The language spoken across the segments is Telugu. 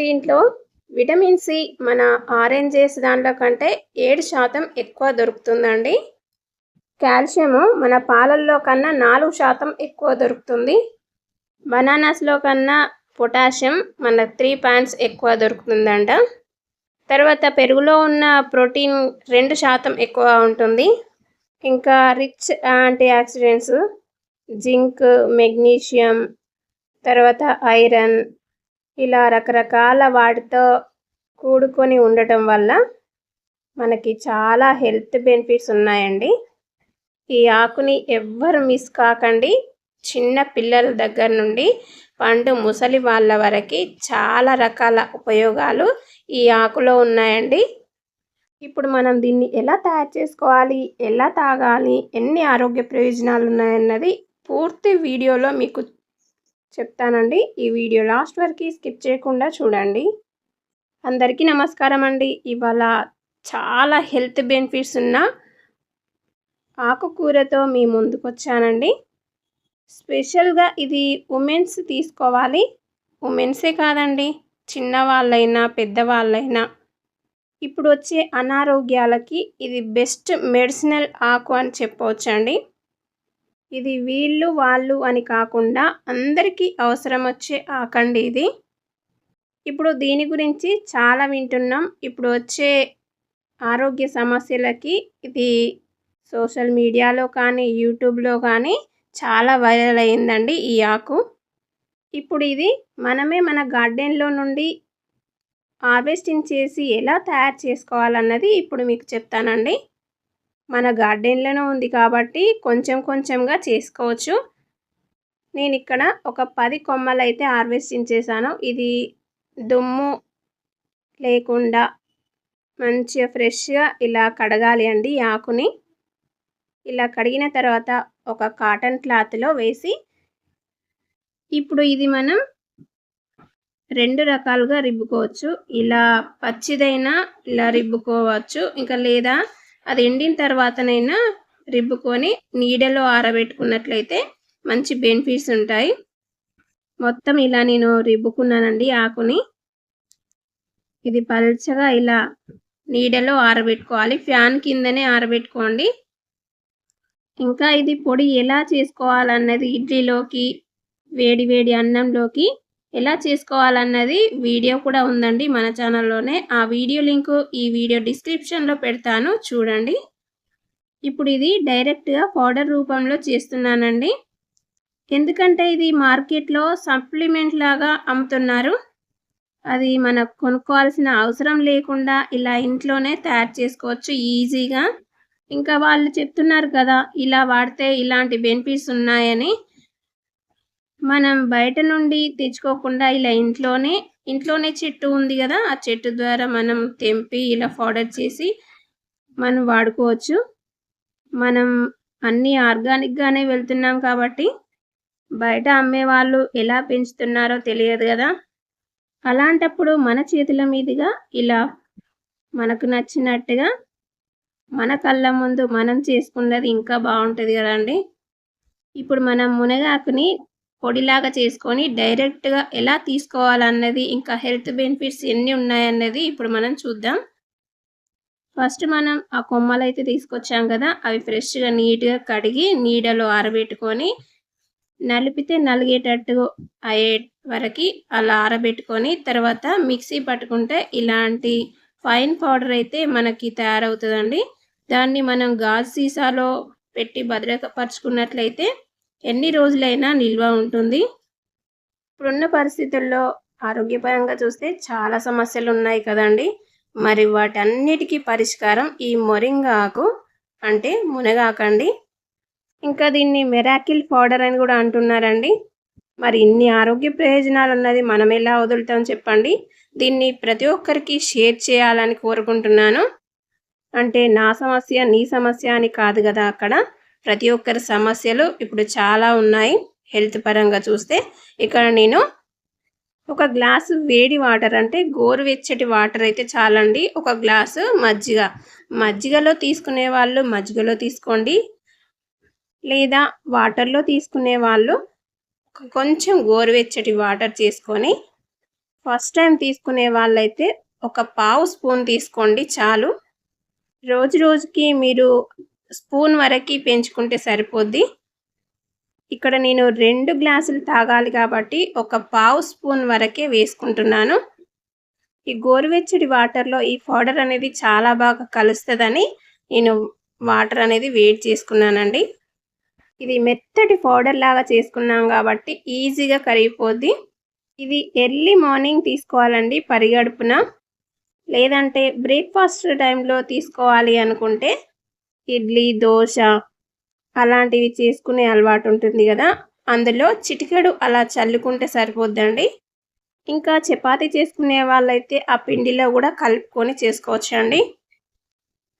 దీంట్లో విటమిన్ సి మన ఆరెంజెస్ దాంట్లో కంటే ఏడు శాతం ఎక్కువ దొరుకుతుందండి. కాల్షియము మన పాలల్లో కన్నా నాలుగు శాతం ఎక్కువ దొరుకుతుంది. బనానాస్లో కన్నా పొటాషియం మన త్రీ పాయింట్స్ ఎక్కువ దొరుకుతుందంట. తర్వాత పెరుగులో ఉన్న ప్రోటీన్ రెండు శాతం ఎక్కువ ఉంటుంది. ఇంకా rich antioxidants zinc magnesium తర్వాత ఐరన్ ఇలా రకరకాల వాటితో కూడుకొని ఉండటం వల్ల మనకి చాలా హెల్త్ బెనిఫిట్స్ ఉన్నాయండి. ఈ ఆకుని ఎవ్వరు మిస్ కాకండి. చిన్న పిల్లల దగ్గర నుండి పండు ముసలి వాళ్ళ వరకు చాలా రకాల ఉపయోగాలు ఈ ఆకులో ఉన్నాయండి. ఇప్పుడు మనం దీన్ని ఎలా తయారు చేసుకోవాలి? ఎలా తాగాలి? ఎన్ని ఆరోగ్య ప్రయోజనాలు ఉన్నాయన్నది పూర్తి వీడియోలో మీకు చెప్తానండి. ఈ వీడియో లాస్ట్ వరకు స్కిప్ చేయకుండా చూడండి. అందరికీ నమస్కారం అండి. ఇవాళ చాలా హెల్త్ బెనిఫిట్స్ ఉన్న ఆకుకూరతో మీ ముందుకు వచ్చానండి. స్పెషల్గా ఇది ఉమెన్స్ తీసుకోవాలి. ఉమెన్సే కాదండి. చిన్నవాళ్ళైనా పెద్దవాళ్ళైనా. ఇప్పుడు వచ్చే అనారోగ్యాలకి ఇది బెస్ట్ మెడిసినల్ ఆకు అని చెప్పవచ్చండి. ఇది వీళ్ళు వాళ్ళు అని కాకుండా అందరికీ అవసరం వచ్చే ఆకండి ఇది. ఇప్పుడు దీని గురించి చాలా వింటున్నాం. ఇప్పుడు వచ్చే ఆరోగ్య సమస్యలకి ఇది సోషల్ మీడియాలో కానీ యూట్యూబ్లో కానీ చాలా వైరల్ అయిందండి ఈ ఆకు. ఇప్పుడు ఇది మనమే మన గార్డెన్లో నుండి హార్వెస్టింగ్ చేసి ఎలా తయారు చేసుకోవాలన్నది ఇప్పుడు మీకు చెప్తానండి. మన గార్డెన్లోనే ఉంది కాబట్టి కొంచెం కొంచెంగా చేసుకోవచ్చు. నేను ఇక్కడ ఒక పది కొమ్మలు అయితే హార్వెస్టింగ్ చేశాను ఇది దుమ్ము లేకుండా మంచిగా ఫ్రెష్గా ఇలా కడగాలి అండి ఆకుని. ఇలా కడిగిన తర్వాత ఒక కాటన్ క్లాత్లో వేసి ఇప్పుడు ఇది మనం రెండు రకాలుగా రిబ్బుకోవచ్చు. ఇలా పచ్చిదైనా ఇలా రిబ్బుకోవచ్చు. ఇంకా లేదా అది ఎండిన తర్వాతనైనా రిబ్బుకొని నీడలో ఆరబెట్టుకున్నట్లయితే మంచి బెనిఫిట్స్ ఉంటాయి. మొత్తం ఇలా నేను రిబ్బుకున్నానండి ఆకుని. ఇది పల్చగా ఇలా నీడలో ఆరబెట్టుకోవాలి. ఫ్యాన్ కిందనే ఆరబెట్టుకోండి. ఇంకా ఇది పొడి ఎలా చేసుకోవాలన్నది ఇడ్లీలోకి వేడి వేడి అన్నంలోకి ఎలా చేసుకోవాలన్నది వీడియో కూడా ఉందండి మన ఛానల్లోనే. ఆ వీడియో లింకు ఈ వీడియో డిస్క్రిప్షన్లో పెడతాను చూడండి. ఇప్పుడు ఇది డైరెక్ట్గా పౌడర్ రూపంలో చేస్తున్నానండి. ఎందుకంటే ఇది మార్కెట్లో సప్లిమెంట్ లాగా అమ్ముతున్నారు. అది మనకు కొనుక్కోవాల్సిన అవసరం లేకుండా ఇలా ఇంట్లోనే తయారు చేసుకోవచ్చు ఈజీగా. ఇంకా వాళ్ళు చెప్తున్నారు కదా ఇలా వాడితే ఇలాంటి బెనిఫిట్స్ ఉన్నాయని. మనం బయట నుండి తెచ్చుకోకుండా ఇలా ఇంట్లోనే ఇంట్లోనే చెట్టు ఉంది కదా ఆ చెట్టు ద్వారా మనం తెంపి ఇలా పౌడర్ చేసి మనం వాడుకోవచ్చు. మనం అన్నీ ఆర్గానిక్గానే వెళ్తున్నాం కాబట్టి బయట అమ్మే వాళ్ళు ఎలా పెంచుతున్నారో తెలియదు కదా. అలాంటప్పుడు మన చేతుల మీదుగా ఇలా మనకు నచ్చినట్టుగా మన కళ్ళ ముందు మనం చేసుకున్నది ఇంకా బాగుంటుంది కదండి. ఇప్పుడు మనం మునగాకుని పొడిలాగా చేసుకొని డైరెక్ట్గా ఎలా తీసుకోవాలన్నది ఇంకా హెల్త్ బెనిఫిట్స్ ఎన్ని ఉన్నాయన్నది ఇప్పుడు మనం చూద్దాం. ఫస్ట్ మనం ఆ కొమ్మలు అయితే తీసుకొచ్చాం కదా అవి ఫ్రెష్గా నీట్గా కడిగి నీడలో ఆరబెట్టుకొని నలిపితే నలిగేటట్టు అయ్యే వరకు అలా ఆరబెట్టుకొని తర్వాత మిక్సీ పట్టుకుంటే ఇలాంటి ఫైన్ పౌడర్ అయితే మనకి తయారవుతుందండి. దాన్ని మనం గాజు సీసాలో పెట్టి భద్రపరుచుకున్నట్లయితే ఎన్ని రోజులైనా నిల్వ ఉంటుంది. ఇప్పుడున్న పరిస్థితుల్లో ఆరోగ్యపరంగా చూస్తే చాలా సమస్యలు ఉన్నాయి కదండి. మరి వాటన్నిటికీ పరిష్కారం ఈ మొరింగా ఆకు అంటే మునగాకండి. ఇంకా దీన్ని మెరాకిల్ పౌడర్ అని కూడా అంటున్నారండి. మరి ఇన్ని ఆరోగ్య ప్రయోజనాలు ఉన్నది మనం ఎలా వదులుతాం చెప్పండి. దీన్ని ప్రతి ఒక్కరికి షేర్ చేయాలని కోరుకుంటున్నాను. అంటే నా సమస్య నీ సమస్య అని కాదు కదా అక్కడ. ప్రతి ఒక్కరి సమస్యలు ఇప్పుడు చాలా ఉన్నాయి. హెల్త్ పరంగా చూస్తే ఇక్కడ నేను ఒక గ్లాసు వేడి వాటర్ అంటే గోరువెచ్చటి వాటర్ అయితే చాలండి. ఒక గ్లాసు మజ్జిగ. మజ్జిగలో తీసుకునే వాళ్ళు మజ్జిగలో తీసుకోండి. లేదా వాటర్లో తీసుకునే వాళ్ళు కొంచెం గోరువెచ్చటి వాటర్ చేసుకొని ఫస్ట్ టైం తీసుకునే వాళ్ళైతే ఒక పావు స్పూన్ తీసుకోండి చాలు. రోజు రోజుకి మీరు స్పూన్ వరకు పెంచుకుంటే సరిపోద్ది. ఇక్కడ నేను రెండు గ్లాసులు తాగాలి కాబట్టి ఒక పావు స్పూన్ వరకే వేసుకుంటున్నాను. ఈ గోరువెచ్చడి వాటర్లో ఈ పౌడర్ అనేది చాలా బాగా కలుస్తుందని నేను వాటర్ అనేది వేడి చేసుకున్నానండి. ఇది మెత్తటి పౌడర్ లాగా చేసుకున్నాం కాబట్టి ఈజీగా కరిగిపోద్ది. ఇది ఎర్లీ మార్నింగ్ తీసుకోవాలండి పరిగడుపున. లేదంటే బ్రేక్ఫాస్ట్ టైంలో తీసుకోవాలి అనుకుంటే ఇడ్లీ దోశ అలాంటివి చేసుకునే అలవాటు ఉంటుంది కదా. అందులో చిటికెడు అలా చల్లుకుంటే సరిపోద్దండి. ఇంకా చపాతి చేసుకునే వాళ్ళైతే ఆ పిండిలో కూడా కలుపుకొని చేసుకోవచ్చండి.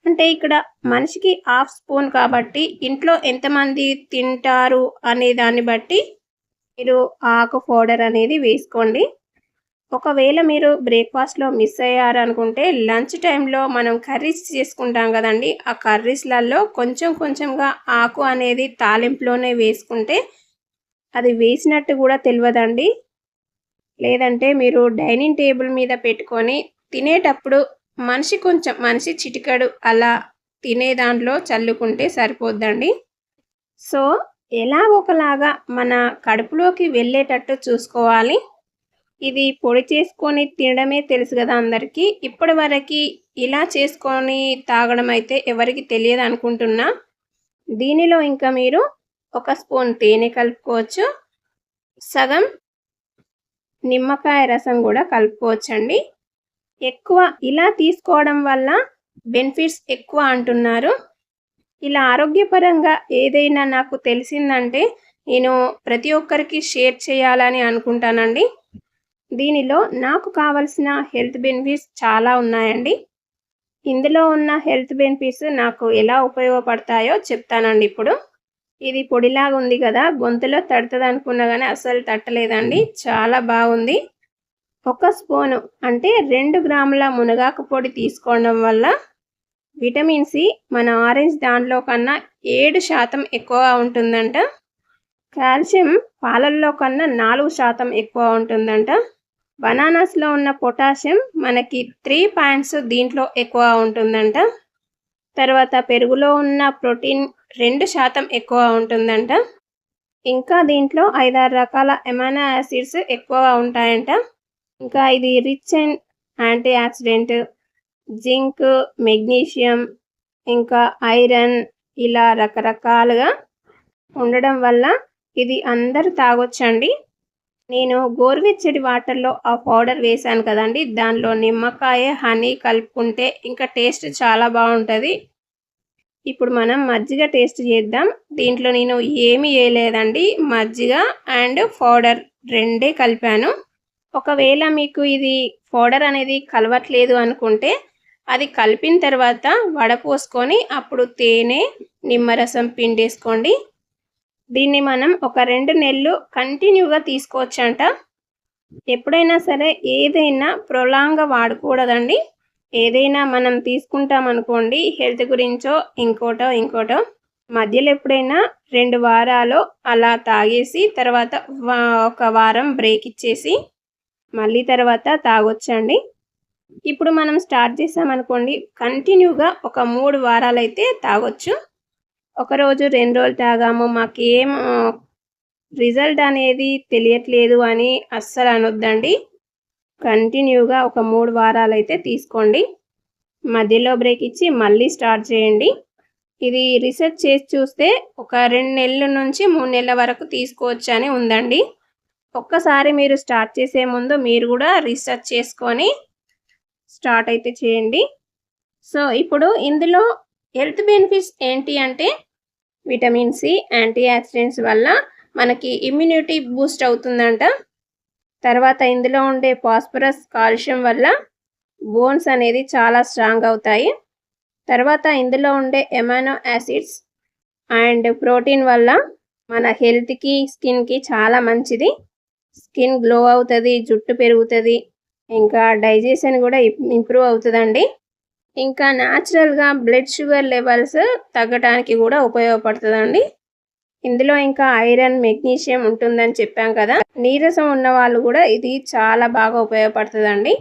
అంటే ఇక్కడ మనిషికి హాఫ్ స్పూన్ కాబట్టి ఇంట్లో ఎంతమంది తింటారు అనే దాన్ని బట్టి మీరు ఆకు పౌడర్ అనేది వేసుకోండి. ఒకవేళ మీరు బ్రేక్ఫాస్ట్లో మిస్ అయ్యారనుకుంటే లంచ్ టైంలో మనం కర్రీస్ చేసుకుంటాం కదండి. ఆ కర్రీస్లలో కొంచెం కొంచెంగా ఆకు అనేది తాలింపులోనే వేసుకుంటే అది వేసినట్టు కూడా తెలియదండి. లేదంటే మీరు డైనింగ్ టేబుల్ మీద పెట్టుకొని తినేటప్పుడు మనిషి కొంచెం మనిషి చిటికడు అలా తినే దాంట్లో చల్లుకుంటే సరిపోద్దండి. సో ఎలా ఒకలాగా మన కడుపులోకి వెళ్ళేటట్టు చూసుకోవాలి. ఇది పొడి చేసుకొని తినడమే తెలుసు కదా అందరికీ. ఇప్పటి వరకు ఇలా చేసుకొని తాగడం అయితే ఎవరికి తెలియదు అనుకుంటున్నా. దీనిలో ఇంకా మీరు ఒక స్పూన్ తేనె కలుపుకోవచ్చు. సగం నిమ్మకాయ రసం కూడా కలుపుకోవచ్చండి. ఎక్కువ ఇలా తీసుకోవడం వల్ల బెనిఫిట్స్ ఎక్కువ అంటున్నారు. ఇలా ఆరోగ్యపరంగా ఏదైనా నాకు తెలిసిందంటే నేను ప్రతి ఒక్కరికి షేర్ చేయాలని అనుకుంటానండి. దీనిలో నాకు కావలసిన హెల్త్ బెనిఫిట్స్ చాలా ఉన్నాయండి. ఇందులో ఉన్న హెల్త్ బెనిఫిట్స్ నాకు ఎలా ఉపయోగపడతాయో చెప్తానండి ఇప్పుడు. ఇది పొడిలాగా ఉంది కదా గొంతులో తడుతుంది అనుకున్నా కానీ అసలు తట్టలేదండి చాలా బాగుంది. ఒక స్పూను అంటే రెండు గ్రాముల మునగాకు పొడి తీసుకోవడం వల్ల విటమిన్ సి మన ఆరెంజ్ దాంట్లో కన్నా ఏడు శాతం ఎక్కువగా ఉంటుందంట. కాల్షియం పాలల్లో కన్నా నాలుగు శాతం ఎక్కువ ఉంటుందంట. బనానాస్లో ఉన్న పొటాషియం మనకి త్రీ పాయింట్స్ దీంట్లో ఎక్కువ ఉంటుందంట. తర్వాత పెరుగులో ఉన్న ప్రోటీన్ రెండు శాతం ఎక్కువ ఉంటుందంట. ఇంకా దీంట్లో ఐదారు రకాల ఎమైనో యాసిడ్స్ ఎక్కువగా ఉంటాయంట. ఇంకా ఇది rich and antioxidant zinc magnesium ఇంకా ఐరన్ ఇలా రకరకాలుగా ఉండడం వల్ల ఇది అందరూ తాగొచ్చండి. నేను గోరువెచ్చడి వాటర్లో ఆ పౌడర్ వేశాను కదండి. దానిలో నిమ్మకాయ హనీ కలుపుకుంటే ఇంకా టేస్ట్ చాలా బాగుంటుంది. ఇప్పుడు మనం మజ్జిగ టేస్ట్ చేద్దాం. దీంట్లో నేను ఏమీ వేయలేదండి. మజ్జిగ అండ్ పౌడర్ రెండే కలిపాను. ఒకవేళ మీకు ఇది పౌడర్ అనేది కలవట్లేదు అనుకుంటే అది కలిపిన తర్వాత వడపోసుకొని అప్పుడు తేనె నిమ్మరసం పిండేసుకోండి. దీన్ని మనం ఒక రెండు నెలలు కంటిన్యూగా తీసుకోవచ్చంట. ఎప్పుడైనా సరే ఏదైనా ప్రొలాంగ్గా వాడకూడదండి. ఏదైనా మనం తీసుకుంటాం అనుకోండి హెల్త్ గురించో ఇంకోటో ఇంకోటో మధ్యలో ఎప్పుడైనా రెండు వారాలు అలా తాగేసి తర్వాత ఒక వారం బ్రేక్ ఇచ్చేసి మళ్ళీ తర్వాత తాగొచ్చండి. ఇప్పుడు మనం స్టార్ట్ చేసామనుకోండి కంటిన్యూగా ఒక మూడు వారాలు అయితే తాగొచ్చు. ఒకరోజు రెండు రోజులు తాగాము. మాకేం రిజల్ట్ అనేది తెలియట్లేదు అని అస్సలు అనొద్దండి. కంటిన్యూగా ఒక మూడు వారాలు అయితే తీసుకోండి. మధ్యలో బ్రేక్ ఇచ్చి మళ్ళీ స్టార్ట్ చేయండి. ఇది రీసెర్చ్ చేసి చూస్తే ఒక రెండు నెలల నుంచి మూడు నెలల వరకు తీసుకోవచ్చు అని ఉందండి. ఒక్కసారి మీరు స్టార్ట్ చేసే ముందు మీరు కూడా రీసెర్చ్ చేసుకొని స్టార్ట్ అయితే చేయండి. సో ఇప్పుడు ఇందులో హెల్త్ బెనిఫిట్స్ ఏంటి అంటే విటమిన్ సి యాంటీ ఆక్సిడెంట్స్ వల్ల మనకి ఇమ్యూనిటీ బూస్ట్ అవుతుందంట. తర్వాత ఇందులో ఉండే ఫాస్ఫరస్ కాల్షియం వల్ల బోన్స్ అనేది చాలా స్ట్రాంగ్ అవుతాయి. తర్వాత ఇందులో ఉండే ఎమానో యాసిడ్స్ అండ్ ప్రోటీన్ వల్ల మన హెల్త్కి స్కిన్కి చాలా మంచిది. స్కిన్ గ్లో అవుతుంది జుట్టు పెరుగుతుంది ఇంకా డైజెషన్ కూడా ఇంప్రూవ్ అవుతుందండి. ఇంకా న్యాచురల్గా బ్లడ్ షుగర్ లెవెల్స్ తగ్గడానికి కూడా ఉపయోగపడుతుందండి. ఇందులో ఇంకా ఐరన్ మెగ్నీషియం ఉంటుందని చెప్పాం కదా. నీరసం ఉన్న వాళ్ళు కూడా ఇది చాలా బాగా ఉపయోగపడుతుందండి.